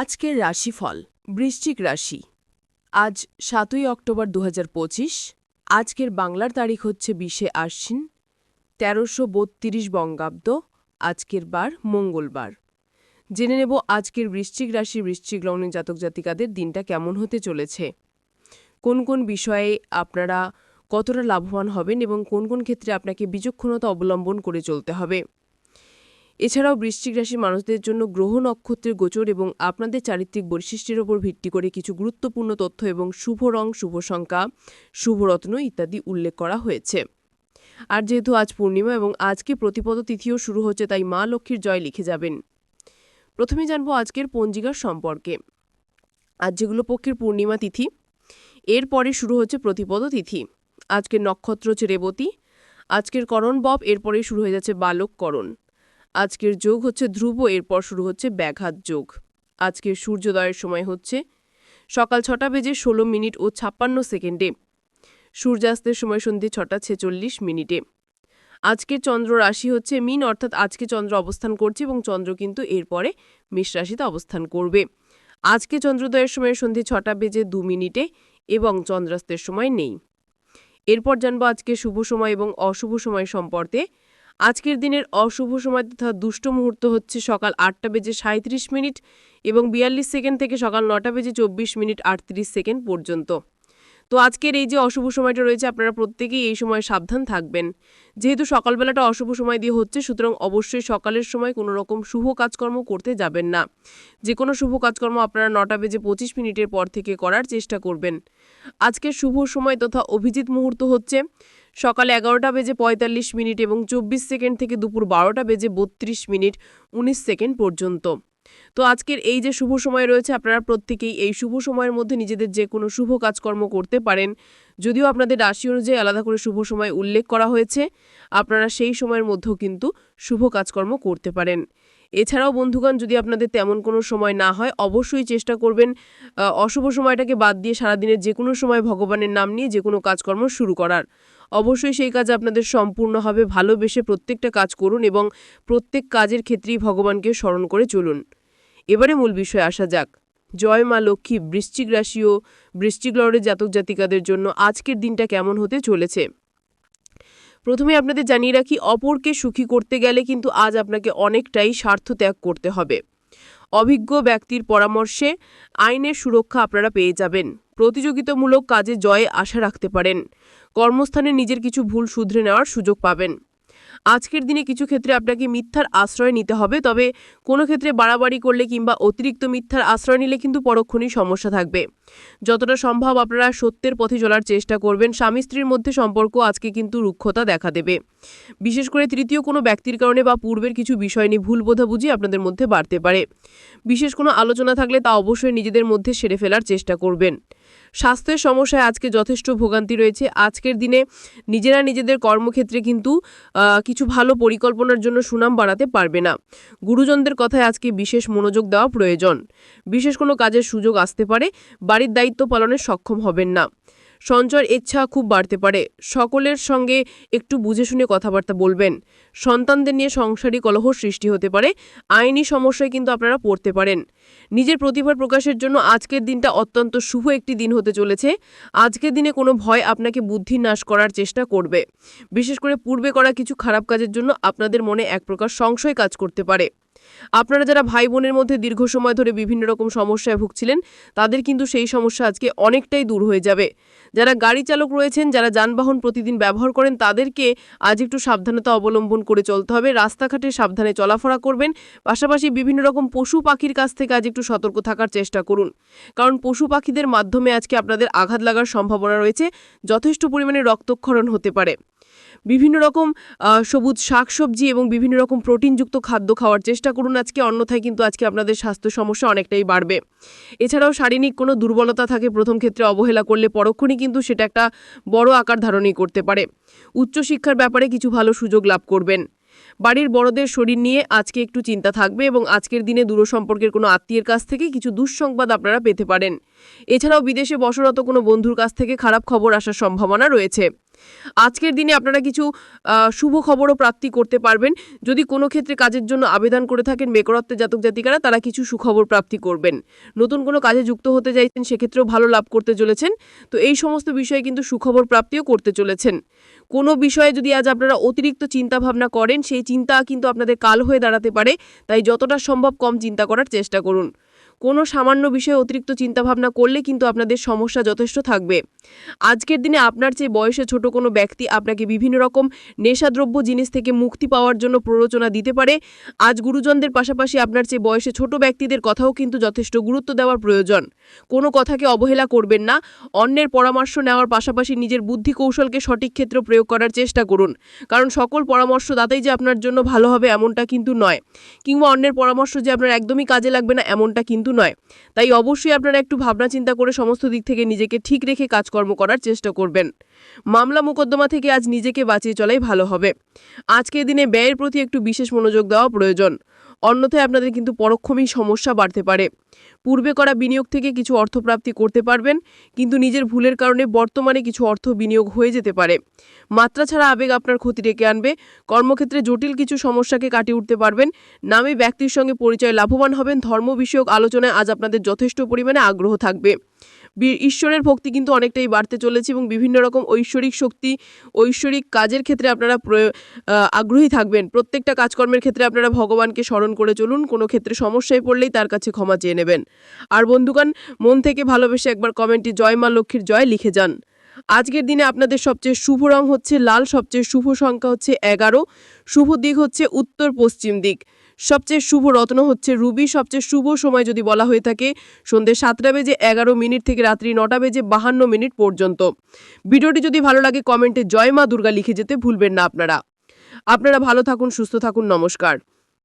আজকের রাশিফল বৃশ্চিক রাশি। আজ সাতই অক্টোবর দু হাজার পঁচিশ, আজকের বাংলার তারিখ হচ্ছে বিশে আশ্বিন, তেরোশো বত্রিশ বঙ্গাব্দ, আজকের বার মঙ্গলবার। জেনে নেব আজকের বৃশ্চিক রাশি, বৃশ্চিক লগ্নের জাতক জাতিকাদের দিনটা কেমন হতে চলেছে। কোন কোন বিষয়ে আপনারা কতটা লাভবান হবেন এবং কোন কোন ক্ষেত্রে আপনাকে বিচক্ষণতা অবলম্বন করে চলতে হবে। এছাড়াও বৃশ্চিক রাশির মানুষদের জন্য গ্রহ নক্ষত্রের গোচর এবং আপনাদের চারিত্রিক বৈশিষ্ট্যের ওপর ভিত্তি করে কিছু গুরুত্বপূর্ণ তথ্য এবং শুভ রং, শুভ সংখ্যা শুভরত্ন ইত্যাদি উল্লেখ করা হয়েছে। আর যেহেতু আজ পূর্ণিমা এবং আজকে প্রতিপদ তিথিও শুরু হচ্ছে, তাই মা লক্ষ্মীর জয় লিখে যাবেন। প্রথমে জানব আজকের পঞ্জিকার সম্পর্কে। আজ যেগুলো পক্ষের পূর্ণিমা তিথি এরপরে শুরু হচ্ছে প্রতিপদ তিথি। আজকের নক্ষত্র হচ্ছে রেবতী, আজকের করণ বব এরপরে শুরু হয়ে যাচ্ছে বালক করণ। আজকের যোগ হচ্ছে ধ্রুব, এরপর শুরু হচ্ছে ব্যাঘাত যোগ। আজকের সূর্যোদয়ের সময় হচ্ছে সকাল ছটা বেজে ষোলো মিনিট ও ছাপ্পান্ন সেকেন্ডে। সূর্যাস্তের সময় সন্ধে ছটা ছেচল্লিশ মিনিটে। আজকের চন্দ্র রাশি হচ্ছে মিন, অর্থাৎ আজকে চন্দ্র অবস্থান করছে এবং চন্দ্র কিন্তু এরপরে মেষ রাশিতে অবস্থান করবে। আজকে চন্দ্রোদয়ের সময় সন্ধে ছটা বেজে দু মিনিটে এবং চন্দ্রাস্তের সময় নেই। এরপর জানব আজকে শুভ সময় এবং অশুভ সময় সম্পর্কে। আজকের দিনের অশুভ সময় তথা দুষ্ট মুহূর্ত হচ্ছে সকাল আটটা বেজে সাঁত্রিশ মিনিট এবং বিয়াল্লিশ সেকেন্ড থেকে সকাল নটা বেজে চব্বিশ মিনিট আটত্রিশ সেকেন্ড পর্যন্ত। তো আজকের এই যে অশুভ সময়টা রয়েছে, আপনারা প্রত্যেকেই এই সময় সাবধান থাকবেন। যেহেতু সকালবেলাটা অশুভ সময় দিয়ে হচ্ছে, সুতরাং অবশ্যই সকালের সময় কোনো রকম শুভ কাজকর্ম করতে যাবেন না। যে কোনো শুভ কাজকর্ম আপনারা নটা বেজে পঁচিশ মিনিটের পর থেকে করার চেষ্টা করবেন। আজকের শুভ সময় তথা অভিজিৎ মুহূর্ত হচ্ছে সকাল এগারোটা বেজে পঁয়তাল্লিশ মিনিট এবং চব্বিশ সেকেন্ড থেকে দুপুর বারোটা বেজে বত্রিশ মিনিট উনিশ সেকেন্ড পর্যন্ত। তো আজকের এই যে শুভ সময় রয়েছে, আপনারা প্রত্যেকেই এই শুভ সময়ের মধ্যে নিজেদের যে কোনো শুভ কাজকর্ম করতে পারেন। যদিও আপনাদের রাশি অনুযায়ী আলাদা করে শুভ সময় উল্লেখ করা হয়েছে, আপনারা সেই সময়ের মধ্যেও কিন্তু শুভ কাজকর্ম করতে পারেন। এছাড়াও বন্ধুগণ, যদি আপনাদের তেমন কোনো সময় না হয়, অবশ্যই চেষ্টা করবেন অশুভ সময়টাকে বাদ দিয়ে সারাদিনের যে কোনো সময় ভগবানের নাম নিয়ে যে কোনো কাজকর্ম শুরু করার। অবশ্যই সেই কাজ আপনাদের সম্পূর্ণ হবে। ভালোবেসে প্রত্যেকটা কাজ করুন এবং প্রত্যেক কাজের ক্ষেত্রেই ভগবানকে স্মরণ করে চলুন। এবারে মূল বিষয়ে আসা যাক। জয় মা লক্ষ্মী, বৃশ্চিক রাশি ও বৃশ্চিক লড়ের জাতক জাতিকাদের জন্য আজকের দিনটা কেমন হতে চলেছে? প্রথমে আপনাদের জানিয়ে রাখি, অপরকে সুখী করতে গেলে কিন্তু আজ আপনাকে অনেকটাই স্বার্থ ত্যাগ করতে হবে। অভিজ্ঞ ব্যক্তির পরামর্শে আইনের সুরক্ষা আপনারা পেয়ে যাবেন। প্রতিযোগিতামূলক কাজে জয়ে আশা রাখতে পারেন। কর্মস্থানে নিজের কিছু ভুল শুধরে নেওয়ার সুযোগ পাবেন। আজকের দিনে কিছু ক্ষেত্রে আপনাকে মিথ্যার আশ্রয় নিতে হবে, তবে কোনো ক্ষেত্রে বাড়াবাড়ি করলে কিংবা অতিরিক্ত মিথ্যার আশ্রয় নিলে কিন্তু পরক্ষণেই সমস্যা থাকবে। যতটা সম্ভব আপনারা সত্যের পথে চলার চেষ্টা করবেন, স্বামী স্ত্রীর মধ্যে সম্পর্ক আজকে কিন্তু রুক্ষতা দেখা দেবে। বিশেষ করে তৃতীয় কোনো ব্যক্তির কারণে বা পূর্বের কিছু বিষয় নিয়ে ভুল বোঝাবুঝি আপনাদের মধ্যে বাড়তে পারে। বিশেষ কোনো আলোচনা থাকলে তা অবশ্যই নিজেদের মধ্যে সেরে ফেলার চেষ্টা করবেন। স্বাস্থ্যের সমস্যায় আজকে যথেষ্ট ভোগান্তি রয়েছে। আজকের দিনে নিজেরা নিজেদের কর্মক্ষেত্রে কিন্তু কিছু ভালো পরিকল্পনার জন্য সুনাম বাড়াতে পারবে না। গুরুজনদের কথায় আজকে বিশেষ মনোযোগ দেওয়া প্রয়োজন। বিশেষ কোনো কাজের সুযোগ আসতে পারে। বাড়ির দায়িত্ব পালনে সক্ষম হবেন না। সঞ্চয়ের ইচ্ছা খুব বাড়তে পারে। সকলের সঙ্গে একটু বুঝে শুনে কথাবার্তা বলবেন। সন্তানদের নিয়ে সংসারী কলহ সৃষ্টি হতে পারে। আইনি সমস্যায় কিন্তু আপনারা পড়তে পারেন। নিজের প্রতিভার প্রকাশের জন্য আজকের দিনটা অত্যন্ত শুভ একটি দিন হতে চলেছে। আজকের দিনে কোনো ভয় আপনাকে বুদ্ধি নাশ করার চেষ্টা করবে। বিশেষ করে পূর্বে করা কিছু খারাপ কাজের জন্য আপনাদের মনে এক প্রকার সংশয় কাজ করতে পারে। আপনারা যারা ভাই বোনের মধ্যে দীর্ঘ সময় ধরে বিভিন্ন রকম সমস্যায় ভুগছিলেন, তাদের কিন্তু সেই সমস্যা আজকে অনেকটাই দূর হয়ে যাবে। যারা গাড়ি চালক রয়েছেন, যারা যানবাহন প্রতিদিন ব্যবহার করেন, তাদেরকে আজ একটু সাবধানতা অবলম্বন করে চলতে হবে। রাস্তাঘাটে সাবধানে চলাফেরা করবেন। পাশাপাশি বিভিন্ন রকম পশু পাখির কাছ থেকে আজ একটু সতর্ক থাকার চেষ্টা করুন। কারণ পশু পাখিদের মাধ্যমে আজকে আপনাদের আঘাত লাগার সম্ভাবনা রয়েছে। যথেষ্ট পরিমাণে রক্তক্ষরণ হতে পারে। বিভিন্ন রকম সবুজ শাকসবজি এবং বিভিন্ন রকম প্রোটিনযুক্ত খাদ্য খাওয়ার চেষ্টা করুন আজকে, অন্যথায় কিন্তু আজকে আপনাদের স্বাস্থ্য সমস্যা অনেকটাই বাড়বে। এছাড়াও শারীরিক কোনো দুর্বলতা থাকে, প্রথম ক্ষেত্রে অবহেলা করলে পরক্ষণই কিন্তু সেটা একটা বড় আকার ধারণই করতে পারে। উচ্চশিক্ষার ব্যাপারে কিছু ভালো সুযোগ লাভ করবেন। বাড়ির বড়দের শরীর নিয়ে আজকে একটু চিন্তা থাকবে এবং আজকের দিনে দূর সম্পর্কের কোনো আত্মীয়ের কাছ থেকে কিছু দুঃসংবাদ আপনারা পেতে পারেন। এছাড়াও বিদেশে বসরত কোনো বন্ধুর কাছ থেকে খারাপ খবর আসার সম্ভাবনা রয়েছে। আজকের দিনে আপনারা কিছু শুভ খবরও প্রাপ্তি করতে পারবেন। যদি কোনো ক্ষেত্রে কাজের জন্য আবেদন করে থাকেন বেকারত্বের জাতক জাতিকারা, তারা কিছু সুখবর প্রাপ্তি করবেন। নতুন কোনো কাজে যুক্ত হতে চাইছেন, সেক্ষেত্রেও ভালো লাভ করতে চলেছেন। তো এই সমস্ত বিষয়ে কিন্তু সুখবর প্রাপ্তিও করতে চলেছেন। কোনো বিষয়ে যদি আজ আপনারা অতিরিক্ত চিন্তা ভাবনা করেন, সেই চিন্তা কিন্তু আপনাদের কাল হয়ে দাঁড়াতে পারে। তাই যতটা সম্ভব কম চিন্তা করার চেষ্টা করুন। কোনো সামান্য বিষয়ে অতিরিক্ত চিন্তাভাবনা করলে কিন্তু আপনাদের সমস্যা যথেষ্ট থাকবে। আজকের দিনে আপনার চেয়ে বয়সে ছোট কোনো ব্যক্তি আপনাকে বিভিন্ন রকম নেশাদ্রব্য জিনিস থেকে মুক্তি পাওয়ার জন্য প্ররোচনা দিতে পারে। আজ গুরুজনদের পাশাপাশি আপনার চেয়ে বয়সে ছোট ব্যক্তিদের কথাও কিন্তু যথেষ্ট গুরুত্ব দেওয়ার প্রয়োজন। কোনো কথাকে অবহেলা করবেন না। অন্যের পরামর্শ নেওয়ার পাশাপাশি নিজের বুদ্ধি কৌশলকে সঠিক ক্ষেত্রে প্রয়োগ করার চেষ্টা করুন। কারণ সকল পরামর্শদাতাই যে আপনার জন্য ভালো হবে এমনটা কিন্তু নয়। কিংবা অন্যের পরামর্শ যে আপনার একদমই কাজে লাগবে না, এমনটা কিন্তু নয়। তাই অবশ্যই আপনারা একটু ভাবনা চিন্তা করে সমস্ত দিক থেকে নিজেকে ঠিক রেখে কাজকর্ম করার চেষ্টা করবেন। মামলা মোকদ্দমা থেকে আজ নিজেকে বাঁচিয়ে চলাই ভালো হবে। আজকের দিনে ব্যয়ের প্রতি একটু বিশেষ মনোযোগ দেওয়া প্রয়োজন। অন্যথায় আপনাদের কিন্তু পরোক্ষমেই সমস্যা বাড়তে পারে। পূর্বে করা বিনিয়োগ থেকে কিছু অর্থপ্রাপ্তি করতে পারবেন, কিন্তু নিজের ভুলের কারণে বর্তমানে কিছু অর্থ বিনিয়োগ হয়ে যেতে পারে। মাত্রা ছাড়া আবেগ আপনার ক্ষতি ডেকে আনবে। কর্মক্ষেত্রে জটিল কিছু সমস্যাকে কাটিয়ে উঠতে পারবেন। নামে ব্যক্তির সঙ্গে পরিচয় লাভবান হবেন। ধর্ম বিষয়ক আলোচনায় আজ আপনাদের যথেষ্ট পরিমাণে আগ্রহ থাকবে। ঈশ্বরের ভক্তি কিন্তু অনেকটাই বাড়তে চলেছে এবং বিভিন্ন রকম ঐশ্বরিক শক্তি, ঐশ্বরিক কাজের ক্ষেত্রে আপনারা আগ্রহী থাকবেন। প্রত্যেকটা কাজকর্মের ক্ষেত্রে আপনারা ভগবানকে স্মরণ করে চলুন, কোনো ক্ষেত্রে সমস্যায় পড়লেই তার কাছে ক্ষমা চেয়ে নেবেন। আর বন্ধুগণ, মন থেকে ভালোবেসে একবার কমেন্টে জয় মা লক্ষ্মীর জয় লিখে যান। আজকের দিনে আপনাদের সবচেয়ে শুভ রং হচ্ছে লাল, সবচেয়ে শুভ সংখ্যা হচ্ছে এগারো। শুভ দিক হচ্ছে উত্তর পশ্চিম দিক। সবচেয়ে শুভ রত্ন হচ্ছে রুবি। সবচেয়ে শুভ সময় যদি বলা হয়ে থাকে, সন্ধ্যে সাতটা বেজে এগারো মিনিট থেকে রাত্রি নটা বেজে বাহান্ন মিনিট পর্যন্ত। ভিডিওটি যদি ভালো লাগে, কমেন্টে জয় মা দুর্গা লিখে যেতে ভুলবেন না আপনারা। আপনারা ভালো থাকুন, সুস্থ থাকুন, নমস্কার।